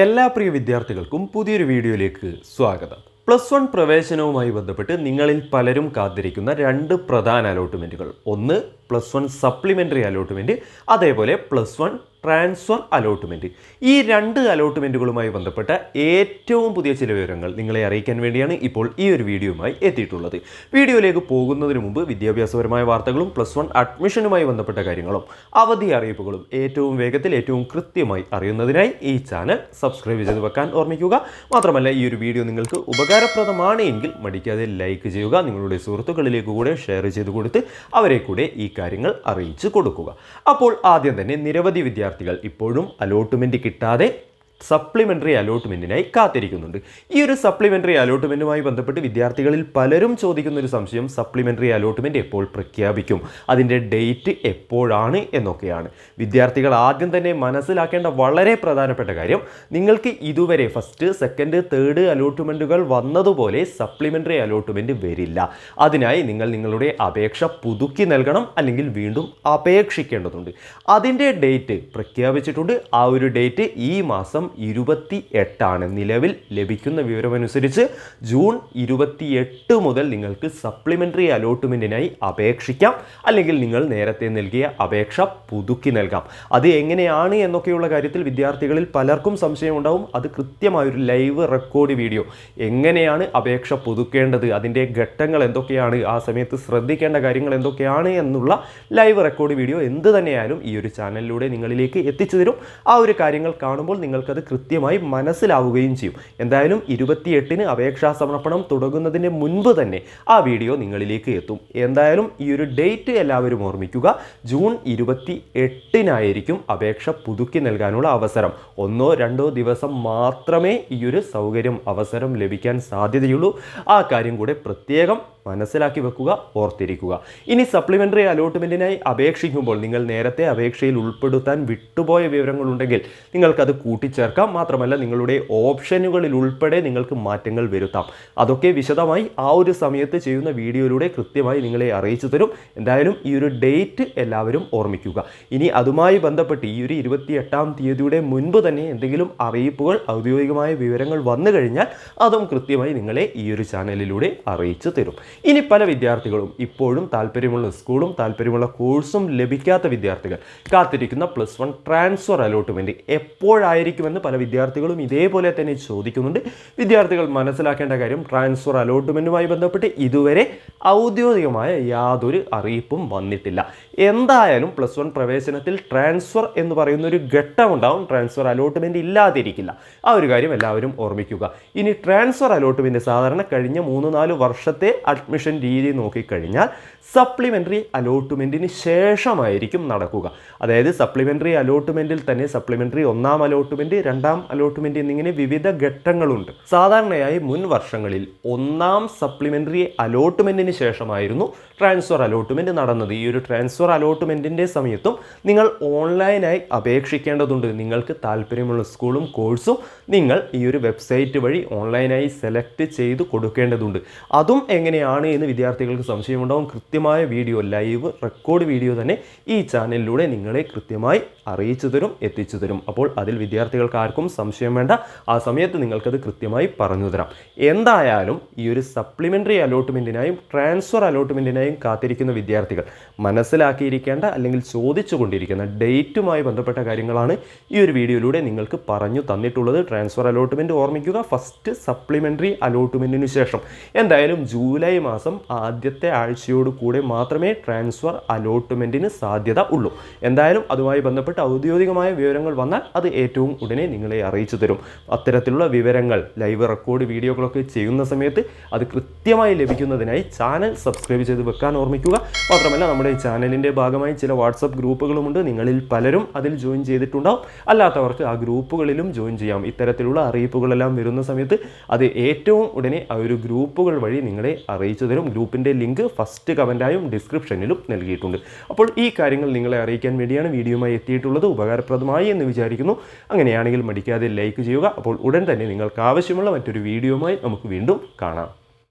എല്ലാ പ്രിയ വിദ്യാർത്ഥികൾക്കും പുതിയൊരു വീഡിയോയിലേക്ക് സ്വാഗതം. പ്ലസ് വൺ പ്രവേശനവുമായി ബന്ധപ്പെട്ട് നിങ്ങളിൽ പലരും കാത്തിരിക്കുന്ന രണ്ട് പ്രധാന അലോട്ട്മെന്റുകൾ ഒന്ന് പ്ലസ് വൺ സപ്ലിമെന്ററി അലോട്ട്മെന്റ് അതേപോലെ പ്ലസ് വൺ ട്രാൻസ്ഫർ അലോട്ട്മെന്റ് ഈ രണ്ട് അലോട്ട്മെന്റുകളുമായി ബന്ധപ്പെട്ട ഏറ്റവും പുതിയ ചില വിവരങ്ങൾ നിങ്ങളെ അറിയിക്കാൻ വേണ്ടിയാണ് ഇപ്പോൾ ഈ ഒരു വീഡിയോയുമായി എത്തിയിട്ടുള്ളത്. വീഡിയോയിലേക്ക് പോകുന്നതിന് മുമ്പ് വിദ്യാഭ്യാസപരമായ വാർത്തകളും പ്ലസ് വൺ അഡ്മിഷനുമായി ബന്ധപ്പെട്ട കാര്യങ്ങളും അവധി അറിയിപ്പുകളും ഏറ്റവും വേഗത്തിൽ ഏറ്റവും കൃത്യമായി അറിയുന്നതിനായി ഈ ചാനൽ സബ്സ്ക്രൈബ് ചെയ്ത് വെക്കാൻ ഓർമ്മിക്കുക. മാത്രമല്ല ഈ ഒരു വീഡിയോ നിങ്ങൾക്ക് ഉപകാരപ്രദമാണ് എങ്കിൽ മടിക്കാതെ ലൈക്ക് ചെയ്യുക നിങ്ങളുടെ സുഹൃത്തുക്കളിലേക്ക് കൂടെ ഷെയർ ചെയ്ത് കൊടുത്ത് അവരെ കൂടെ ഈ കാര്യങ്ങൾ അറിയിച്ചു കൊടുക്കുക. അപ്പോൾ ആദ്യം തന്നെ നിരവധി വിദ്യാർത്ഥികൾ ഇപ്പോഴും അലോട്ട്മെന്റ് കിട്ടാതെ സപ്ലിമെന്ററി അലോട്ട്മെന്റിനായി കാത്തിരിക്കുന്നുണ്ട്. ഈ ഒരു സപ്ലിമെന്ററി അലോട്ട്മെന്റുമായി ബന്ധപ്പെട്ട് വിദ്യാർത്ഥികളിൽ പലരും ചോദിക്കുന്ന ഒരു സംശയം സപ്ലിമെന്ററി അലോട്ട്മെന്റ് എപ്പോൾ പ്രഖ്യാപിക്കും? അതിന്റെ ഡേറ്റ് എപ്പോഴാണ് എന്നൊക്കെയാണ്. വിദ്യാർത്ഥികൾ ആദ്യം തന്നെ മനസ്സിലാക്കേണ്ട വളരെ പ്രധാനപ്പെട്ട കാര്യം നിങ്ങൾക്ക് ഇതുവരെ ഫസ്റ്റ് സെക്കൻഡ് തേർഡ് അലോട്ട്മെന്റുകൾ വന്നതുപോലെ സപ്ലിമെന്ററി അലോട്ട്മെന്റ് വരില്ല. അതിനായി നിങ്ങൾ നിങ്ങളുടെ അപേക്ഷ പുതുക്കി നൽകണം അല്ലെങ്കിൽ വീണ്ടും അപേക്ഷിക്കേണ്ടതുണ്ട്. അതിന്റെ ഡേറ്റ് പ്രഖ്യാപിച്ചിട്ടുണ്ട്. ആ ഒരു ഡേറ്റ് ഈ മാസം ഇരുപത്തി എട്ടാണ് നിലവിൽ ലഭിക്കുന്ന വിവരമനുസരിച്ച് ജൂൺ ഇരുപത്തി എട്ട് മുതൽ നിങ്ങൾക്ക് സപ്ലിമെന്ററി അലോട്ട്മെന്റിനായി അപേക്ഷിക്കാം. അല്ലെങ്കിൽ നിങ്ങൾ നേരത്തെ നൽകിയ അപേക്ഷ പുതുക്കി നൽകാം. അത് എങ്ങനെയാണ് എന്നൊക്കെയുള്ള കാര്യത്തിൽ വിദ്യാർത്ഥികളിൽ പലർക്കും സംശയമുണ്ടാവും. അത് കൃത്യമായൊരു ലൈവ് റെക്കോർഡ് വീഡിയോ. എങ്ങനെയാണ് അപേക്ഷ പുതുക്കേണ്ടത്? അതിന്റെ ഘട്ടങ്ങൾ എന്തൊക്കെയാണ്? ആ സമയത്ത് ശ്രദ്ധിക്കേണ്ട കാര്യങ്ങൾ എന്തൊക്കെയാണ് എന്നുള്ള ലൈവ് റെക്കോർഡ് വീഡിയോ എന്ത് തന്നെയായാലും ഈ ഒരു ചാനലിലൂടെ നിങ്ങളിലേക്ക് എത്തിച്ചു തരും. ആ ഒരു കാര്യങ്ങൾ കാണുമ്പോൾ നിങ്ങൾക്കത് കൃത്യമായി മനസ്സിലാവുകയും ചെയ്യും. എന്തായാലും ഇരുപത്തിയെട്ടിന് അപേക്ഷാ സമർപ്പണം തുടങ്ങുന്നതിന് മുൻപ് തന്നെ ആ വീഡിയോ നിങ്ങളിലേക്ക് എത്തും. എന്തായാലും ഈ ഒരു ഡേറ്റ് എല്ലാവരും ഓർമ്മിക്കുക. ജൂൺ ഇരുപത്തി എട്ടിനായിരിക്കും അപേക്ഷ പുതുക്കി നൽകാനുള്ള അവസരം. ഒന്നോ രണ്ടോ ദിവസം മാത്രമേ ഈ ഒരു സൗകര്യം അവസരം ലഭിക്കാൻ സാധ്യതയുള്ളൂ. ആ കാര്യം കൂടെ പ്രത്യേകം മനസ്സിലാക്കി വെക്കുക ഓർത്തിരിക്കുക. ഇനി സപ്ലിമെന്ററി അലോട്ട്മെന്റിനായി അപേക്ഷിക്കുമ്പോൾ നിങ്ങൾ നേരത്തെ അപേക്ഷയിൽ ഉൾപ്പെടുത്താൻ വിട്ടുപോയ വിവരങ്ങളുണ്ടെങ്കിൽ നിങ്ങൾക്കത് കൂട്ടിച്ചേർക്കാം. മാത്രമല്ല നിങ്ങളുടെ ഓപ്ഷനുകളിൽ ഉൾപ്പെടെ നിങ്ങൾക്ക് മാറ്റങ്ങൾ വരുത്താം. അതൊക്കെ വിശദമായി ആ ഒരു സമയത്ത് ചെയ്യുന്ന വീഡിയോയിലൂടെ കൃത്യമായി നിങ്ങളെ അറിയിച്ചു തരും. എന്തായാലും ഈ ഒരു ഡേറ്റ് എല്ലാവരും ഓർമ്മിക്കുക. ഇനി അതുമായി ബന്ധപ്പെട്ട് ഈ ഒരു ഇരുപത്തി എട്ടാം തീയതിയുടെ മുൻപ് തന്നെ എന്തെങ്കിലും അറിയിപ്പുകൾ ഔദ്യോഗികമായ വിവരങ്ങൾ വന്നു കഴിഞ്ഞാൽ അതും കൃത്യമായി നിങ്ങളെ ഈ ഒരു ചാനലിലൂടെ അറിയിച്ചു തരും. ഇനി പല വിദ്യാർത്ഥികളും ഇപ്പോഴും താല്പര്യമുള്ള സ്കൂളും താല്പര്യമുള്ള കോഴ്സും ലഭിക്കാത്ത വിദ്യാർത്ഥികൾ. കാത്തിരിക്കുന്ന പ്ലസ് വൺ ട്രാൻസ്ഫർ അലോട്ട്മെന്റ് എപ്പോഴായിരിക്കുമെന്ന് പല വിദ്യാർത്ഥികളും ഇതേപോലെ തന്നെ ചോദിക്കുന്നുണ്ട്. വിദ്യാർത്ഥികൾ മനസ്സിലാക്കേണ്ട കാര്യം ട്രാൻസ്ഫർ അലോട്ട്മെന്റുമായി ബന്ധപ്പെട്ട് ഇതുവരെ ഔദ്യോഗികമായ യാതൊരു അറിയിപ്പും വന്നിട്ടില്ല. എന്തായാലും പ്ലസ് വൺ പ്രവേശനത്തിൽ ട്രാൻസ്ഫർ എന്ന് പറയുന്ന ഒരു ഘട്ടമുണ്ടാവും ട്രാൻസ്ഫർ അലോട്ട്മെന്റ് ഇല്ലാതിരിക്കില്ല. ആ ഒരു കാര്യം എല്ലാവരും ഓർമ്മിക്കുക. ഇനി ട്രാൻസ്ഫർ അലോട്ട്മെന്റ് സാധാരണ കഴിഞ്ഞ മൂന്ന് നാല് വർഷത്തെ അഡ്മിഷൻ രീതി നോക്കിക്കഴിഞ്ഞാൽ സപ്ലിമെന്ററി അലോട്ട്മെന്റിന് ശേഷമായിരിക്കും നടക്കുക. അതായത് സപ്ലിമെന്ററി അലോട്ട്മെന്റിൽ തന്നെ സപ്ലിമെന്ററി ഒന്നാം അലോട്ട്മെന്റ് രണ്ടാം അലോട്ട്മെന്റ് എന്നിങ്ങനെ വിവിധ ഘട്ടങ്ങളുണ്ട്. സാധാരണയായി മുൻ വർഷങ്ങളിൽ ഒന്നാം സപ്ലിമെന്ററി അലോട്ട്മെന്റിന് ശേഷമായിരുന്നു ട്രാൻസ്ഫർ അലോട്ട്മെന്റ് നടന്നത്. ഈ ഒരു ട്രാൻസ്ഫർ അലോട്ട്മെന്റിന്റെ സമയത്തും നിങ്ങൾ ഓൺലൈനായി അപേക്ഷിക്കേണ്ടതുണ്ട്. നിങ്ങൾക്ക് താല്പര്യമുള്ള സ്കൂളും കോഴ്സും നിങ്ങൾ ഈ ഒരു വെബ്സൈറ്റ് വഴി ഓൺലൈനായി സെലക്ട് ചെയ്ത് കൊടുക്കേണ്ടതുണ്ട്. അതും എങ്ങനെയാണ് എന്ന് വിദ്യാർത്ഥികൾക്ക് സംശയമുണ്ടാവും. കൃത്യമായ വീഡിയോ ലൈവ് റെക്കോർഡ് വീഡിയോ തന്നെ ഈ ചാനലിലൂടെ നിങ്ങളെ കൃത്യമായി അറിയിച്ചു തരും എത്തിച്ചു തരും. അപ്പോൾ അതിൽ വിദ്യാർത്ഥികൾക്ക് ആർക്കും സംശയം വേണ്ട. ആ സമയത്ത് നിങ്ങൾക്കത് കൃത്യമായി പറഞ്ഞു തരാം. എന്തായാലും ഈ ഒരു സപ്ലിമെന്ററി അലോട്ട്മെന്റിനായും ട്രാൻസ്ഫർ അലോട്ട്മെന്റിനായും കാത്തിരിക്കുന്ന വിദ്യാർത്ഥികൾ മനസ്സിലാക്കിയിരിക്കേണ്ട അല്ലെങ്കിൽ ചോദിച്ചു കൊണ്ടിരിക്കുന്ന ഡേറ്റുമായി ബന്ധപ്പെട്ട കാര്യങ്ങളാണ് ഈ ഒരു വീഡിയോയിലൂടെ നിങ്ങൾക്ക് പറഞ്ഞു തന്നിട്ടുള്ളത്. ട്രാൻസ്ഫർ അലോട്ട്മെന്റ് ഓർമ്മിക്കുക. ഫസ്റ്റ് സപ്ലിമെന്ററി അലോട്ട്മെന്റിന് ശേഷം. എന്തായാലും ജൂലൈ മാസം ആദ്യത്തെ ആഴ്ചയോട് കൂടെ മാത്രമേ ട്രാൻസ്ഫർ അലോട്ട്മെന്റിന് സാധ്യത ഉള്ളൂ. എന്തായാലും അതുമായി ബന്ധപ്പെട്ട് ഔദ്യോഗികമായ വിവരങ്ങൾ വന്നാൽ അത് ഏറ്റവും ഉടനെ നിങ്ങളെ അറിയിച്ചു തരും. അത്തരത്തിലുള്ള വിവരങ്ങൾ ലൈവ് റെക്കോർഡ് വീഡിയോകളൊക്കെ ചെയ്യുന്ന സമയത്ത് അത് കൃത്യമായി ലഭിക്കുന്നതിനായി ചാനൽ സബ്സ്ക്രൈബ് ചെയ്ത് വെക്കാൻ ഓർമ്മിക്കുക. മാത്രമല്ല നമ്മുടെ ചാനലിന്റെ ഭാഗമായി ചില വാട്സപ്പ് ഗ്രൂപ്പുകളുമുണ്ട്. നിങ്ങളിൽ പലരും അതിൽ ജോയിൻ ചെയ്തിട്ടുണ്ടാവും. അല്ലാത്തവർക്ക് ആ ഗ്രൂപ്പുകളിലും ജോയിൻ ചെയ്യാം. ഇത്തരത്തിലുള്ള അറിയിപ്പുകളെല്ലാം വരുന്ന സമയത്ത് അത് ഏറ്റവും ഉടനെ ആ ഒരു ഗ്രൂപ്പുകൾ വഴി നിങ്ങളെ അറിയിച്ചു തരും ഗ്രൂപ്പിന്റെ ലിങ്ക് ഫസ്റ്റ് കമന്റായും ഡിസ്ക്രിപ്ഷനിലും നൽകിയിട്ടുണ്ട്. അപ്പോൾ ഈ കാര്യങ്ങൾ നിങ്ങളെ അറിയിക്കാൻ വേണ്ടിയാണ് വീഡിയോയുമായി എത്തിയിട്ടുള്ളത്. ഉപകാരപ്രദമായി എന്ന് വിചാരിക്കുന്നു. അങ്ങനെയാണെങ്കിൽ മടിക്കാതെ ലൈക്ക് ചെയ്യുക. അപ്പോൾ ഉടൻ തന്നെ നിങ്ങൾക്ക് ആവശ്യമുള്ള മറ്റൊരു വീഡിയോയുമായി നമുക്ക് വീണ്ടും കാണാം.